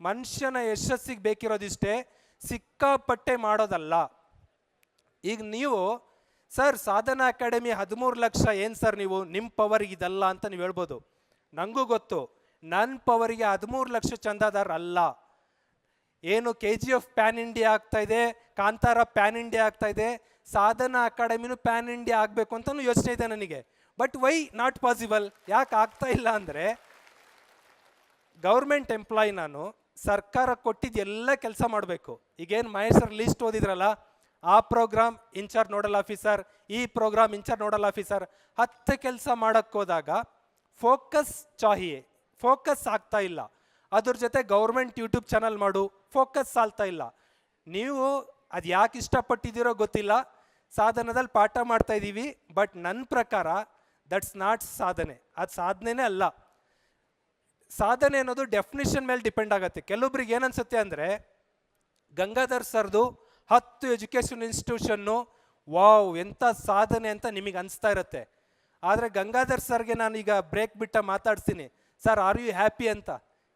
ಮನುಷ್ಯನ ಯಶಸ್ಸಿಗೆ ಬೇಕಿರೋದಿಷ್ಟೇ ಸಿಕ್ಕಾಪಟ್ಟೆ ಮಾಡೋದಲ್ಲ. ಈಗ ನೀವು, ಸರ್, ಸಾಧನಾ ಅಕಾಡೆಮಿ ಹದಿಮೂರು ಲಕ್ಷ, ಏನು ಸರ್ ನೀವು? ನಿಮ್ಮ ಪವರ್ಗೆ ಇದಲ್ಲ ಅಂತ ನೀವು ಹೇಳ್ಬೋದು. ನನಗೂ ಗೊತ್ತು. ನನ್ನ ಪವರಿಗೆ ಹದಿಮೂರು ಲಕ್ಷ ಚಂದಾದಾರ ಅಲ್ಲ. ಏನು K G F pan India ಆಗ್ತಾ ಇದೆ, ಕಾಂತಾರ ಪ್ಯಾನ್ ಇಂಡಿಯಾ ಆಗ್ತಾ ಇದೆ, ಸಾಧನಾ ಅಕಾಡೆಮಿನೂ ಪ್ಯಾನ್ ಇಂಡಿಯಾ ಆಗಬೇಕು ಅಂತಲೂ ಯೋಚನೆ ಇದೆ ನನಗೆ. ಬಟ್ ವೈ ನಾಟ್ ಪಾಸಿಬಲ್ ಯಾಕೆ ಆಗ್ತಾ ಇಲ್ಲ ಅಂದರೆ, ಗೌರ್ಮೆಂಟ್ ಎಂಪ್ಲಾಯ್ ನಾನು ಸರ್ಕಾರ ಕೊಟ್ಟಿದ್ದು ಎಲ್ಲ ಕೆಲಸ ಮಾಡಬೇಕು. ಈಗೇನು ಮಹೇಶ್ ಸರ್ ಲೀಸ್ಟ್ ಓದಿದ್ರಲ್ಲ, ಆ ಪ್ರೋಗ್ರಾಮ್ ಇನ್ಚಾರ್ಜ್ ನೋಡಲ್ ಆಫೀಸರ್ ಈ ಪ್ರೋಗ್ರಾಮ್ ಇನ್ಚಾರ್ಜ್ ನೋಡಲ್ ಆಫೀಸರ್ ಹತ್ತು ಕೆಲಸ ಮಾಡೋಕ್ಕೋದಾಗ ಫೋಕಸ್ ಚಾಹಿಯೇ ಫೋಕಸ್ ಆಗ್ತಾ ಇಲ್ಲ. ಅದ್ರ ಜೊತೆ ಗೌರ್ಮೆಂಟ್ ಯೂಟ್ಯೂಬ್ ಚಾನಲ್ ಮಾಡು ಫೋಕಸ್ ಸಾಲ್ತಾ ಇಲ್ಲ. ನೀವು ಅದು ಯಾಕೆ ಇಷ್ಟಪಟ್ಟಿದ್ದೀರೋ ಗೊತ್ತಿಲ್ಲ. ಸಾಧನದಲ್ಲಿ ಪಾಠ ಮಾಡ್ತಾ ಇದ್ದೀವಿ ಬಟ್ ನನ್ನ ಪ್ರಕಾರ ದಟ್ಸ್ ನಾಟ್ ಸಾಧನೆ. ಅದು ಸಾಧನೆನೇ ಅಲ್ಲ. ಸಾಧನೆ ಅನ್ನೋದು ಡೆಫಿನಿಷನ್ ಮೇಲೆ ಡಿಪೆಂಡ್ ಆಗುತ್ತೆ. ಕೆಲವೊಬ್ರಿಗೆ ಏನನ್ಸುತ್ತೆ ಅಂದರೆ, ಗಂಗಾಧರ್ ಸರ್ದು ಹತ್ತು ಎಜುಕೇಷನ್ ಇನ್ಸ್ಟಿಟ್ಯೂಷನ್ನು ವಾವ್ ಎಂಥ ಸಾಧನೆ ಅಂತ ನಿಮಗೆ ಅನಿಸ್ತಾ ಇರುತ್ತೆ. ಆದರೆ ಗಂಗಾಧರ್ ಸರ್ಗೆ ನಾನು ಈಗ ಬ್ರೇಕ್ ಬಿಟ್ಟ ಮಾತಾಡ್ತೀನಿ ಸರ್ ಆರ್ ಯು ಹ್ಯಾಪಿ ಅಂತ?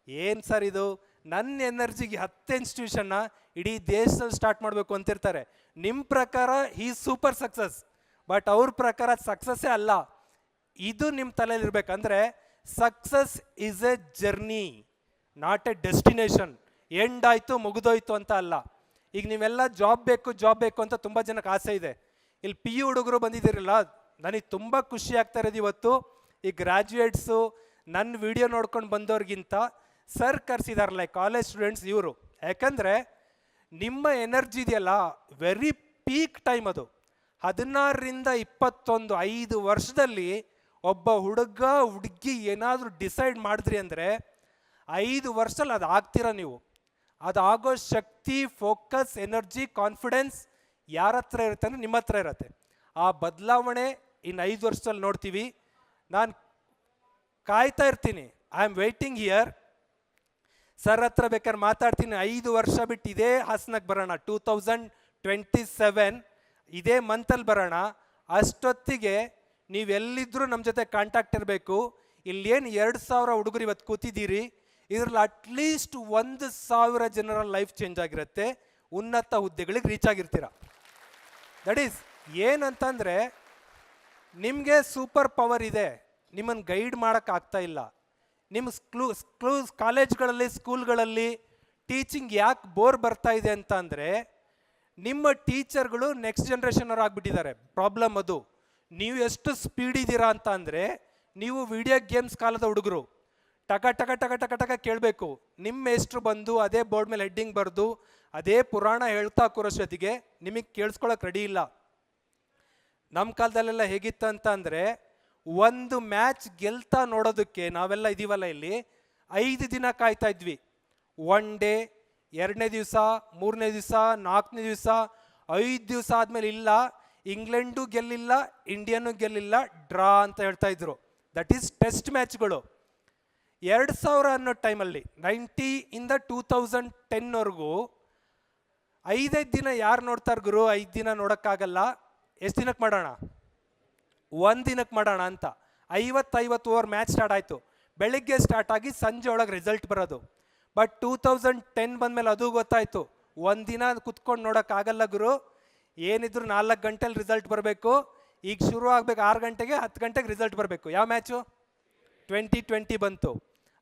ಏನು ಸರ್ ಇದು? ನನ್ನ ಎನರ್ಜಿಗೆ ಹತ್ತು ಇನ್ಸ್ಟಿಟ್ಯೂಷನ್ನ ಇಡೀ ದೇಶದಲ್ಲಿ ಸ್ಟಾರ್ಟ್ ಮಾಡಬೇಕು ಅಂತಿರ್ತಾರೆ. ನಿಮ್ಮ ಪ್ರಕಾರ ಈ ಸೂಪರ್ ಸಕ್ಸಸ್ ಬಟ್ ಅವ್ರ ಪ್ರಕಾರ ಸಕ್ಸಸ್ಸೇ ಅಲ್ಲ. ಇದು ನಿಮ್ಮ ತಲೆಯಲ್ಲಿ ಇರ್ಬೇಕಂದ್ರೆ success is a journey not a destination end ಆಯಿತು, ಮುಗಿದೋಯ್ತು ಅಂತ ಅಲ್ಲ. ಈಗ ನೀವೆಲ್ಲ ಜಾಬ್ ಬೇಕು ಜಾಬ್ ಬೇಕು ಅಂತ ತುಂಬ ಜನಕ್ಕೆ ಆಸೆ ಇದೆ. ಇಲ್ಲಿ ಪಿ ಯು ಹುಡುಗರು ಬಂದಿದ್ದೀರಲ್ಲ, ನನಗೆ ತುಂಬ ಖುಷಿ ಆಗ್ತಾ ಇರೋದು ಇವತ್ತು. ಈ ಗ್ರ್ಯಾಜುಯೇಟ್ಸು ನನ್ನ ವಿಡಿಯೋ ನೋಡ್ಕೊಂಡು ಬಂದವ್ರಿಗಿಂತ ಸರ್ ಕರೆಸಿದಾರಲ್ಲ ಕಾಲೇಜ್ ಸ್ಟೂಡೆಂಟ್ಸ್ ಇವರು. ಯಾಕಂದರೆ ನಿಮ್ಮ ಎನರ್ಜಿ ಇದೆಯಲ್ಲ ವೆರಿ ಪೀಕ್ ಟೈಮ್ ಅದು. ಹದಿನಾರರಿಂದ ಇಪ್ಪತ್ತೊಂದು, ಐದು ವರ್ಷದಲ್ಲಿ ಒಬ್ಬ ಹುಡುಗ, ಹುಡುಗಿ ಏನಾದರೂ ಡಿಸೈಡ್ ಮಾಡಿದ್ರಿ ಅಂದರೆ ಐದು ವರ್ಷದಲ್ಲಿ ಅದು ಆಗ್ತೀರ ನೀವು. ಅದಾಗೋ ಶಕ್ತಿ ಫೋಕಸ್ ಎನರ್ಜಿ ಕಾನ್ಫಿಡೆನ್ಸ್ ಯಾರ ಹತ್ರ ಇರುತ್ತೆ ಅಂದರೆ ನಿಮ್ಮ ಹತ್ರ ಇರುತ್ತೆ. ಆ ಬದಲಾವಣೆ ಇನ್ನು ಐದು ವರ್ಷದಲ್ಲಿ ನೋಡ್ತೀವಿ. ನಾನು ಕಾಯ್ತಾ ಇರ್ತೀನಿ. I am waiting here sir ಹತ್ರ ಬೇಕಾದ್ರೆ ಮಾತಾಡ್ತೀನಿ. ಐದು ವರ್ಷ ಬಿಟ್ಟು ಇದೇ ಹಾಸನಕ್ಕೆ ಬರೋಣ. ಟೂ ತೌಸಂಡ್ ಟ್ವೆಂಟಿ ಸೆವೆನ್ ಇದೇ ಮಂತಲ್ಲಿ ಬರೋಣ. ಅಷ್ಟೊತ್ತಿಗೆ ನೀವೆಲ್ಲಿದ್ದರೂ ನಮ್ಮ ಜೊತೆ ಕಾಂಟ್ಯಾಕ್ಟ್ ಇರಬೇಕು. ಇಲ್ಲೇನು ಎರಡು ಸಾವಿರ ಹುಡುಗರು ಇವತ್ತು ಕೂತಿದ್ದೀರಿ. ಇದರಲ್ಲಿ ಅಟ್ಲೀಸ್ಟ್ ಒಂದು ಸಾವಿರ ಜನರ ಲೈಫ್ ಚೇಂಜ್ ಆಗಿರುತ್ತೆ. ಉನ್ನತ ಹುದ್ದೆಗಳಿಗೆ ರೀಚ್ ಆಗಿರ್ತೀರ. ದಟ್ ಈಸ್ ಏನಂತಂದರೆ ನಿಮಗೆ ಸೂಪರ್ ಪವರ್ ಇದೆ. ನಿಮ್ಮನ್ನು ಗೈಡ್ ಮಾಡೋಕ್ಕಾಗ್ತಾ ಇಲ್ಲ. ನಿಮ್ಮ ಸ್ಕ್ಲೂ ಸ್ಕ್ಲೂ, ಕಾಲೇಜ್ಗಳಲ್ಲಿ, ಸ್ಕೂಲ್ಗಳಲ್ಲಿ ಟೀಚಿಂಗ್ ಯಾಕೆ ಬೋರ್ ಬರ್ತಾ ಇದೆ ಅಂತ ನಿಮ್ಮ ಟೀಚರ್ಗಳು ನೆಕ್ಸ್ಟ್ ಜನ್ರೇಷನ್ ಅವ್ರು ಆಗಿಬಿಟ್ಟಿದ್ದಾರೆ. ಪ್ರಾಬ್ಲಮ್ ಅದು. ನೀವು ಎಷ್ಟು ಸ್ಪೀಡ್ ಇದ್ದೀರಾ ಅಂತ ಅಂದರೆ ನೀವು ವಿಡಿಯೋ ಗೇಮ್ಸ್ ಕಾಲದ ಹುಡುಗರು. ಟಕ ಟಕ ಟಕ ಟಕ ಟಕ ಕೇಳಬೇಕು. ನಿಮ್ಮ ಹೆಸರು ಬಂದು ಅದೇ ಬೋರ್ಡ್ ಮೇಲೆ ಹೆಡ್ಡಿಂಗ್ ಬರೆದು ಅದೇ ಪುರಾಣ ಹೇಳ್ತಾ ಕೂರೋಷ್ಟೊತ್ತಿಗೆ ನಿಮಗೆ ಕೇಳಿಸ್ಕೊಳಕ್ಕೆ ರೆಡಿ ಇಲ್ಲ. ನಮ್ಮ ಕಾಲದಲ್ಲೆಲ್ಲ ಹೇಗಿತ್ತು ಅಂತ ಅಂದರೆ ಒಂದು ಮ್ಯಾಚ್ ಗೆಲ್ತಾ ನೋಡೋದಕ್ಕೆ ನಾವೆಲ್ಲ ಇದೀವಲ್ಲ ಇಲ್ಲಿ. ಐದು ದಿನ ಕಾಯ್ತಾ ಇದ್ವಿ. ಒನ್ ಡೇ ಎರಡನೇ ದಿವಸ, ಮೂರನೇ ದಿವಸ, ನಾಲ್ಕನೇ ದಿವಸ, ಐದು ದಿವಸ ಆದಮೇಲೆ ಇಲ್ಲ. ಇಂಗ್ಲೆಂಡು ಗೆಲ್ಲಿಲ್ಲ, ಇಂಡಿಯನ್ನು ಗೆಲ್ಲಿಲ್ಲ, ಡ್ರಾ ಅಂತ ಹೇಳ್ತಾ ಇದ್ರು. ದಟ್ ಈಸ್ ಟೆಸ್ಟ್ ಮ್ಯಾಚ್ಗಳು ಎರಡು ಸಾವಿರ ಅನ್ನೋ ಟೈಮಲ್ಲಿ ನೈಂಟಿ ಇಂದ ಟೂ ತೌಸಂಡ್ ಟೆನ್ವರೆಗೂ ಐದೈದು ದಿನ ಯಾರು ನೋಡ್ತಾರೆ ಗುರು? ಐದು ದಿನ ನೋಡೋಕ್ಕಾಗಲ್ಲ. ಎಷ್ಟು ದಿನಕ್ಕೆ ಮಾಡೋಣ? ಒಂದು ದಿನಕ್ಕೆ ಮಾಡೋಣ ಅಂತ. ಐವತ್ತೈವತ್ತು ಓವರ್ ಮ್ಯಾಚ್ ಸ್ಟಾರ್ಟ್ ಆಯಿತು. ಬೆಳಿಗ್ಗೆ ಸ್ಟಾರ್ಟ್ ಆಗಿ ಸಂಜೆ ಒಳಗೆ ರಿಸಲ್ಟ್ ಬರೋದು. ಬಟ್ ಟೂ ತೌಸಂಡ್ ಟೆನ್ ಬಂದಮೇಲೆ ಅದು ಗೊತ್ತಾಯಿತು. ಒಂದು ದಿನ ಕುತ್ಕೊಂಡು ನೋಡೋಕ್ಕಾಗಲ್ಲ ಗುರು. ಏನಿದ್ರು ನಾಲ್ಕು ಗಂಟೆಲಿ ರಿಸಲ್ಟ್ ಬರಬೇಕು. ಈಗ ಶುರು ಆಗ್ಬೇಕು ಆರು ಗಂಟೆಗೆ ಹತ್ತು ಗಂಟೆಗೆ ರಿಸಲ್ಟ್ ಬರಬೇಕು. ಯಾವ ಮ್ಯಾಚು ಟ್ವೆಂಟಿ ಟ್ವೆಂಟಿ ಬಂತು.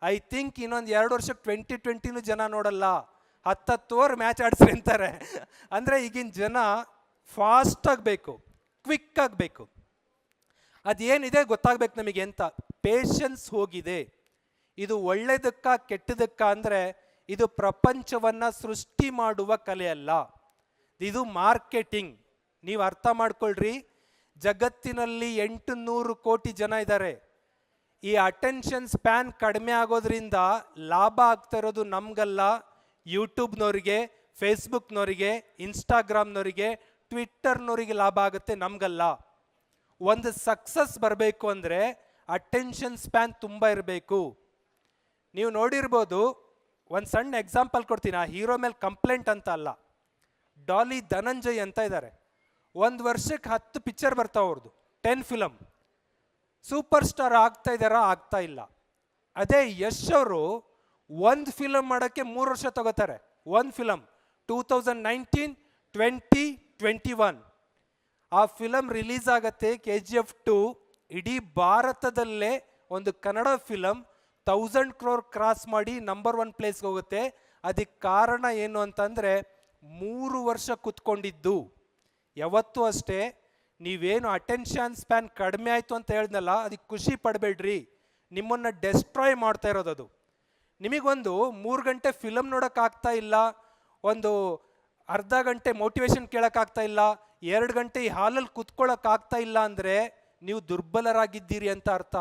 ಐ ಥಿಂಕ್ ಇನ್ನೊಂದು ಎರಡು ವರ್ಷಕ್ಕೆ ಟ್ವೆಂಟಿ ಟ್ವೆಂಟಿನೂ ಜನ ನೋಡಲ್ಲ. ಹತ್ತತ್ತು ಓವರ್ ಮ್ಯಾಚ್ ಆಡಿಸ್ರಿ ಅಂತಾರೆ. ಅಂದರೆ ಈಗಿನ ಜನ ಫಾಸ್ಟ್ ಆಗಬೇಕು ಕ್ವಿಕ್ ಆಗಬೇಕು. ಅದೇನಿದೆ ಗೊತ್ತಾಗ್ಬೇಕು ನಮಗೆ ಎಂತ? ಪೇಷನ್ಸ್ ಹೋಗಿದೆ. ಇದು ಒಳ್ಳೆಯದಕ್ಕ ಕೆಟ್ಟದಕ್ಕ ಅಂದರೆ ಇದು ಪ್ರಪಂಚವನ್ನು ಸೃಷ್ಟಿ ಮಾಡುವ ಕಲೆ ಅಲ್ಲ ಇದು ಮಾರ್ಕೆಟಿಂಗ್. ನೀವು ಅರ್ಥ ಮಾಡ್ಕೊಳ್ರಿ. ಜಗತ್ತಿನಲ್ಲಿ ಎಂಟು ನೂರು ಕೋಟಿ ಜನ ಇದ್ದಾರೆ. ಈ ಅಟೆನ್ಷನ್ ಸ್ಪ್ಯಾನ್ ಕಡಿಮೆ ಆಗೋದ್ರಿಂದ ಲಾಭ ಆಗ್ತಾ ಇರೋದು ನಮಗಲ್ಲ. ಯೂಟ್ಯೂಬ್ನವರಿಗೆ ಫೇಸ್ಬುಕ್ನವರಿಗೆ ಇನ್ಸ್ಟಾಗ್ರಾಮ್ನವರಿಗೆ ಟ್ವಿಟ್ಟರ್ನವರಿಗೆ ಲಾಭ ಆಗುತ್ತೆ ನಮಗಲ್ಲ. ಒಂದು ಸಕ್ಸಸ್ ಬರಬೇಕು ಅಂದರೆ ಅಟೆನ್ಷನ್ ಸ್ಪ್ಯಾನ್ ತುಂಬ ಇರಬೇಕು. ನೀವು ನೋಡಿರ್ಬೋದು, ಒಂದು ಸಣ್ಣ ಎಕ್ಸಾಂಪಲ್ ಕೊಡ್ತೀನಿ. ಆ ಹೀರೋ ಮೇಲೆ ಕಂಪ್ಲೇಂಟ್ ಅಂತ ಅಲ್ಲ. ಡಾಲಿ ಧನಂಜಯ್ ಅಂತ ಇದ್ದಾರೆ ಒಂದು ವರ್ಷಕ್ಕೆ ಹತ್ತು ಪಿಕ್ಚರ್ ಬರ್ತಾವೆ ಅವ್ರದ್ದು ಟೆನ್ ಫಿಲಮ್ ಸೂಪರ್ ಸ್ಟಾರ್ ಆಗ್ತಾ ಇದ್ದಾರಾ ಆಗ್ತಾ ಇಲ್ಲ. ಅದೇ ಯಶ್ ಅವರು ಒಂದು ಫಿಲಮ್ ಮಾಡೋಕ್ಕೆ ಮೂರು ವರ್ಷ ತಗೋತಾರೆ, ಒಂದು film two thousand nineteen, twenty twenty one. ಆ ಫಿಲಮ್ ರಿಲೀಸ್ ಆಗತ್ತೆ ಕೆ ಜಿ ಎಫ್ ಟು, ಇಡೀ ಭಾರತದಲ್ಲೇ ಒಂದು Kannada film thousand crore cross ಮಾಡಿ ನಂಬರ್ ಒನ್ ಪ್ಲೇಸ್ಗೆ ಹೋಗುತ್ತೆ. ಅದಕ್ಕೆ ಕಾರಣ ಏನು ಅಂತಂದರೆ ಮೂರು ವರ್ಷ ಕುತ್ಕೊಂಡಿದ್ದು. ಯಾವತ್ತೂ ಅಷ್ಟೇ, ನೀವೇನು ಅಟೆನ್ಷನ್ ಸ್ಪ್ಯಾನ್ ಕಡಿಮೆ ಆಯಿತು ಅಂತ ಹೇಳಿದ್ನಲ್ಲ, ಅದಕ್ಕೆ ಖುಷಿ ಪಡಬೇಡ್ರಿ. ನಿಮ್ಮನ್ನು ಡೆಸ್ಟ್ರಾಯ್ ಮಾಡ್ತಾ ಇರೋದು ಅದು. ನಿಮಗೊಂದು ಮೂರು ಗಂಟೆ ಫಿಲಮ್ ನೋಡೋಕ್ಕಾಗ್ತಾ ಇಲ್ಲ, ಒಂದು ಅರ್ಧ ಗಂಟೆ ಮೋಟಿವೇಶನ್ ಕೇಳೋಕ್ಕಾಗ್ತಾ ಇಲ್ಲ, ಎರಡು ಗಂಟೆ ಈ ಹಾಲಲ್ಲಿ ಕುತ್ಕೊಳ್ಳೋಕ್ಕಾಗ್ತಾ ಇಲ್ಲ ಅಂದರೆ ನೀವು ದುರ್ಬಲರಾಗಿದ್ದೀರಿ ಅಂತ ಅರ್ಥ.